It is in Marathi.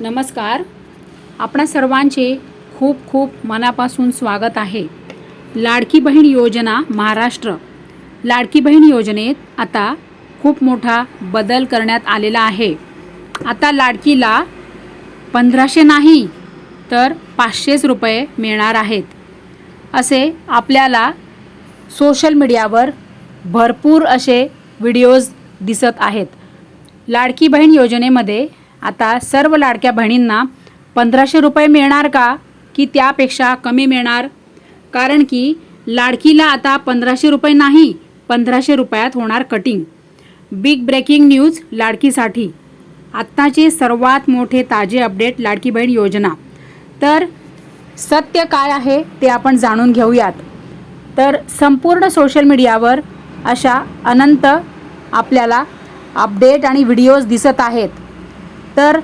नमस्कार. आपणा सर्वांचे खूप खूप मनापासून स्वागत आहे. लाडकी बहीण योजना महाराष्ट्र. लाडकी बहीण योजनेत आता खूप मोठा बदल करण्यात आलेला आहे. आता लाडकीला पंधराशे नाही तर पाचशेच रुपये मिळणार आहेत. असे आपल्याला सोशल मीडियावर भरपूर असे व्हिडिओज दिसत आहेत. लाडकी बहीण योजनेमध्ये आता सर्व लाडक्या बहिणींना पंधराशे रुपये मिळणार का? की त्यापेक्षा कमी मिळणार? कारण की लाडकीला आता पंधराशे रुपये नाही पंधराशे रुपयात होणार कटिंग बिग ब्रेकिंग न्यूज लाडकीसाठी. आत्ताचे सर्वात मोठे ताजे अपडेट लाडकी बहीण योजना. तर सत्य काय आहे ते आपण जाणून घेऊयात. तर संपूर्ण सोशल मीडियावर अशा अनंत आपल्याला अपडेट आणि व्हिडिओज दिसत आहेत. तर